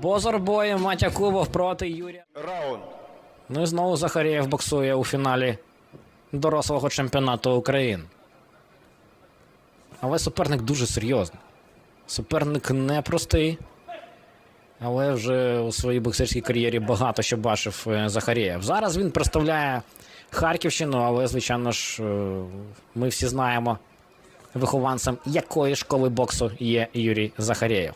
Бозор бою Матя Кубов проти Юрія. Раунд. Ну і знову Захарєєв боксує у фіналі дорослого чемпіонату України. Але суперник дуже серйозний. Суперник непростий. Але вже у своїй боксерській кар'єрі багато що бачив е, Захарєєв. Зараз він представляє Харківщину, але, звичайно ж, е, ми всі знаємо, вихованцем якої школи боксу є Юрій Захарєєв.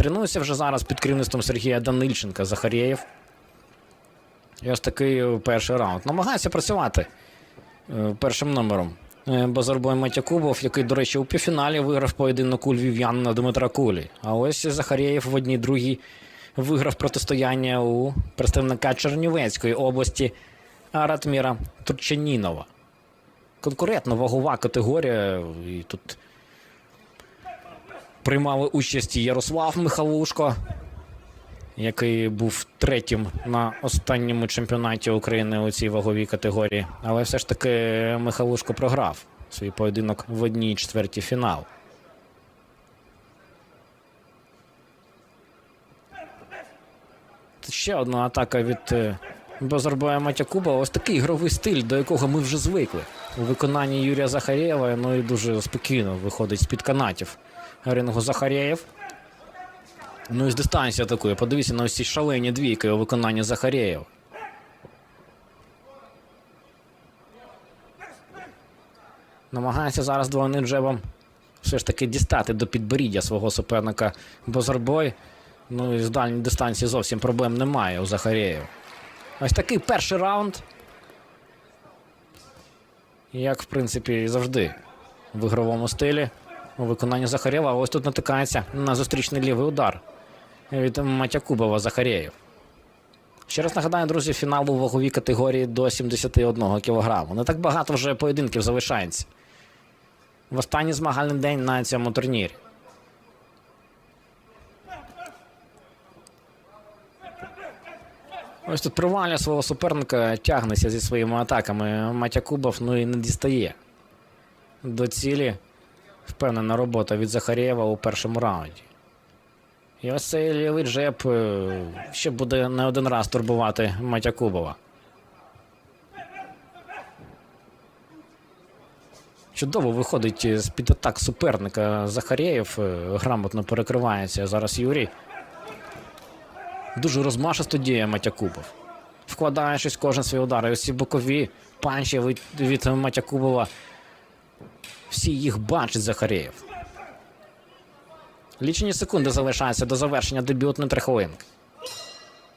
Тренується вже зараз під керівництвом Сергія Данильченка Захарєєв. І ось такий перший раунд. Намагається працювати е, першим номером. Е, Базарбой Матякубов, який, до речі, у півфіналі виграв поєдинок у львів'ян на Дмитра Кулі. А ось Захарєєв в одній другій виграв протистояння у представника Чернівецької області Аратміра Турчанінова. Конкурентно вагова категорія. І тут приймали участь Ярослав Михалушко, який був третім на останньому чемпіонаті України у цій ваговій категорії. Але все ж таки Михалушко програв свій поєдинок в одній четвертій фінал. Ще одна атака від е, Базарбоя Матякуба. Ось такий ігровий стиль, до якого ми вже звикли. У виконанні Юрія Захарєєва, ну і дуже спокійно виходить з-під канатів рингу Захарєєв. Ну і з дистанції атакує. Подивіться на ці шалені двійки у виконанні Захарєєва. Намагається зараз двойним джебом все ж таки дістати до підборіддя свого суперника Бозарбой. Ну і з дальньої дистанції зовсім проблем немає у Захарєєва. Ось такий перший раунд. Як, в принципі, і завжди в ігровому стилі у виконанні Захарєва. Ось тут натикається на зустрічний лівий удар від Матякубова Захарєєв. Ще раз нагадаю, друзі, фінал у ваговій категорії до 71 кг. Не так багато вже поєдинків залишається. В останній змагальний день на цьому турнірі. Ось тут провалює свого суперника, тягнеться зі своїми атаками. Матякубов ну і не дістає до цілі. Впевнена робота від Захарєва у першому раунді. І ось цей лівий джеб е, ще буде не один раз турбувати Матякубова. Чудово виходить з-під атак суперника Захарєєв. е, Грамотно перекривається зараз Юрій. Дуже розмашисто діє Матякубов. Вкладаючись кожен свій удар. І ці бокові панчі від, від Матякубова. Всі їх бачить Захарєєв. Лічені секунди залишаються до завершення дебютної триховинки.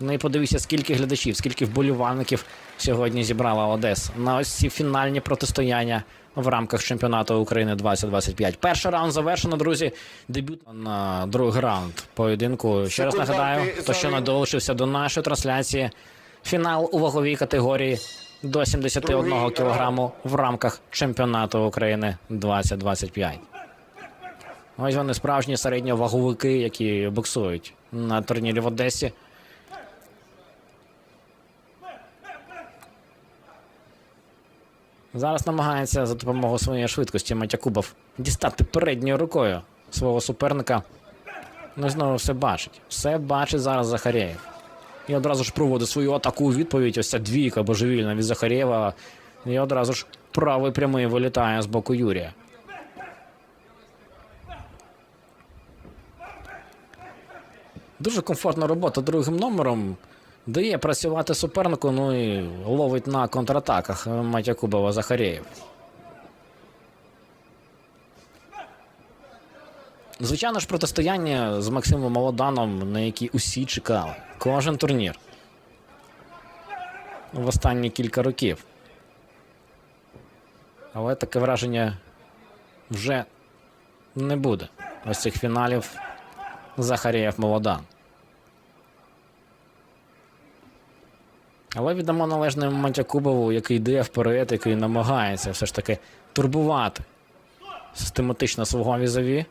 Ну і подивіться, скільки глядачів, скільки вболівальників сьогодні зібрала Одеса на ось ці фінальні протистояння в рамках чемпіонату України 2025. Перший раунд завершено, друзі. Дебют на другий раунд поєдинку. Ще раз нагадаю, хто ще не долучився до нашої трансляції. Фінал у ваговій категорії до 71 Другий кілограму в рамках чемпіонату України 2025. Ось вони справжні середньоваговики, які боксують на турнірі в Одесі. Зараз намагається за допомогою своєї швидкості Матякубов дістати передньою рукою свого суперника. Ну знову все бачить. Все бачить зараз Захарєєв. І одразу ж проводить свою атаку у відповідь. Ось ця двійка божевільна від Захарєва. І одразу ж правий прямий вилітає з боку Юрія. Дуже комфортна робота другим номером. Дає працювати супернику, ну і ловить на контратаках Матякубова Захарєєв. Звичайно ж, протистояння з Максимом Молоданом, на які усі чекали. Кожен турнір. В останні кілька років. Але таке враження вже не буде. Ось цих фіналів Захарєєв Молодан. Але віддамо належне Матякубову, який йде вперед, який намагається все ж таки турбувати систематично свого візові.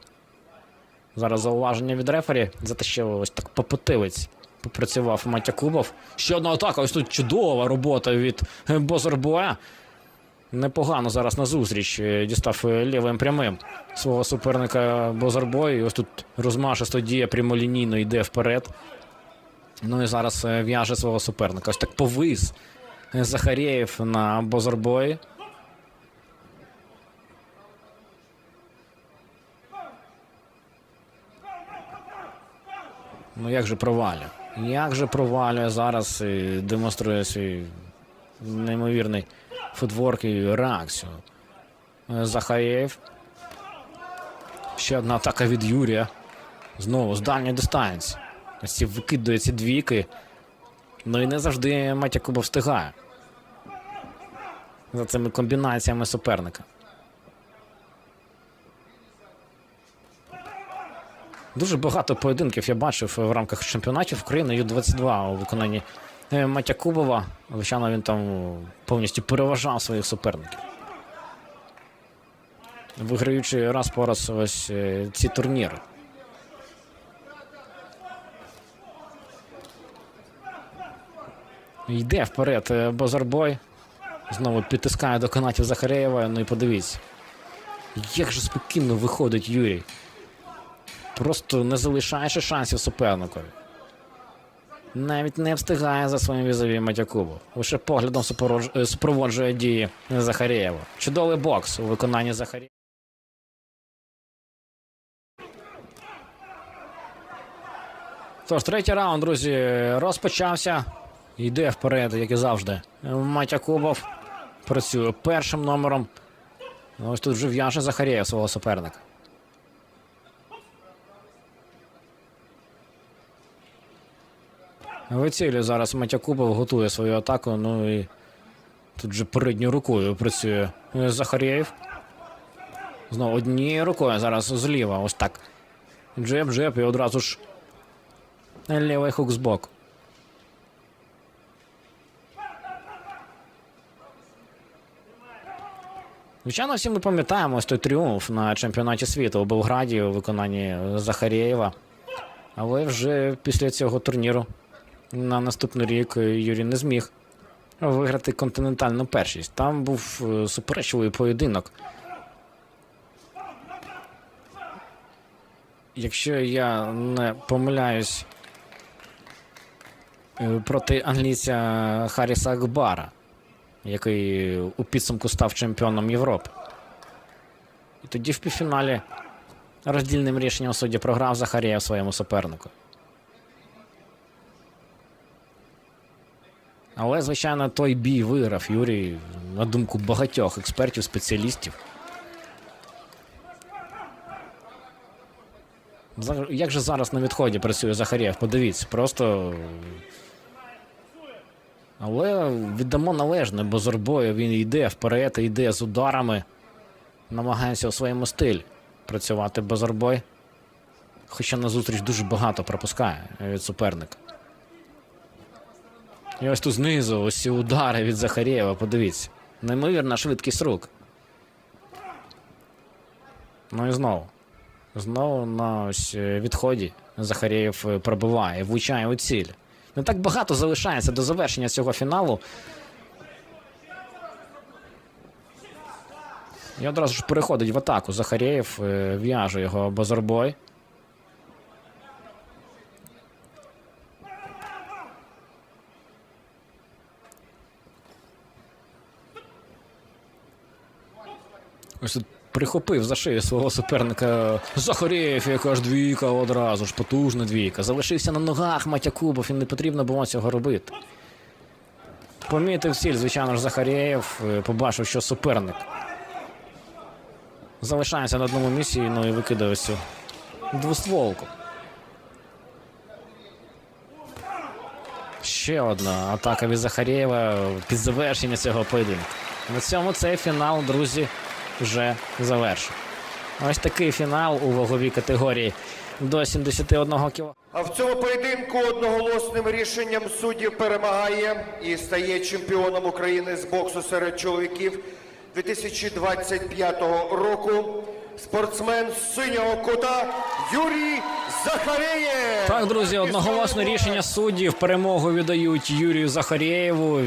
Зараз зауваження від рефері за те, що ось так попотилець попрацював Матякубов. Ще одна атака. Ось тут чудова робота від Бозорбоя. Непогано зараз на зустріч е, дістав е, лівим прямим свого суперника Бозарбой. І ось тут розмашисто діє прямолінійно йде вперед. Ну і зараз е, в'яже свого суперника. Ось так повис Захарєєв на Бозарбої. Ну як же провалює? Як же провалює зараз і демонструє свій неймовірний футворк і реакцію. Е, Захарєєв. Ще одна атака від Юрія. Знову з дальньої дистанції. Ось ці викидує ці двійки. Ну і не завжди Матякуба встигає. За цими комбінаціями суперника. Дуже багато поєдинків я бачив в рамках чемпіонатів України Ю-22 у виконанні е, Матякубова. Звичайно, він там повністю переважав своїх суперників. Виграючи раз по раз ось е, ці турніри. Йде вперед е, Бозарбой. Знову підтискає до канатів Захарєєва. Ну і подивіться. Як же спокійно виходить Юрій. Просто не залишаючи шансів суперникові. Навіть не встигає за своїм візові Матякубу. Лише поглядом е, супроводжує дії Захарєєва. Чудовий бокс у виконанні Захарєєва. Тож, третій раунд, друзі, розпочався. Йде вперед, як і завжди. Матякубов працює першим номером. Ось тут вже в'яже Захарєєв свого суперника. Вицілює зараз Матякубов, готує свою атаку. Ну і тут же передньою рукою працює е, Захарєєв. Знову однією рукою зараз зліва. Ось так. Джеб, джеб і одразу ж лівий хук збоку. Звичайно, всі ми пам'ятаємо ось той тріумф на чемпіонаті світу у Белграді у виконанні Захарєєва. Але вже після цього турніру на наступний рік Юрій не зміг виграти континентальну першість. Там був е, суперечливий поєдинок. Якщо я не помиляюсь е, проти англійця Харріса Акбара, який у підсумку став чемпіоном Європи. І тоді в півфіналі роздільним рішенням судді програв Захарєєв своєму супернику. Але, звичайно, той бій виграв Юрій, на думку багатьох експертів, спеціалістів. Як же зараз на відході працює Захарєв? Подивіться, просто. Але віддамо належне, бо Зорбою він йде вперед, йде з ударами. Намагається у своєму стилі працювати Базарбой. Хоча на зустріч дуже багато пропускає від суперника. І ось тут знизу, ось ці удари від Захарєва, подивіться. Неймовірна швидкість рук. Ну і знову. Знову на ось е, відході Захарєєв е, пробиває, влучає у ціль. Не так багато залишається до завершення цього фіналу. І одразу ж переходить в атаку. Захарєєв е, в'яже його Базарбой. Ось тут прихопив за шию свого суперника Захарєєв, яка ж двійка одразу ж, потужна двійка. Залишився на ногах Матякубов, і не потрібно було цього робити. Помітив ціль, звичайно ж, Захарєєв, е, побачив, що суперник залишається на одному місці, ну і викидає цю двостволку. Ще одна атака від Захарєєва під завершення цього поєдинку. На цьому цей фінал, друзі, вже завершив. Ось такий фінал у ваговій категорії до 71 кг. А в цьому поєдинку одноголосним рішенням суддів перемагає і стає чемпіоном України з боксу серед чоловіків 2025 року. Спортсмен з синього кута Юрій Захарєєв. Так, друзі, одноголосне рішення суддів перемогу віддають Юрію Захарєєву.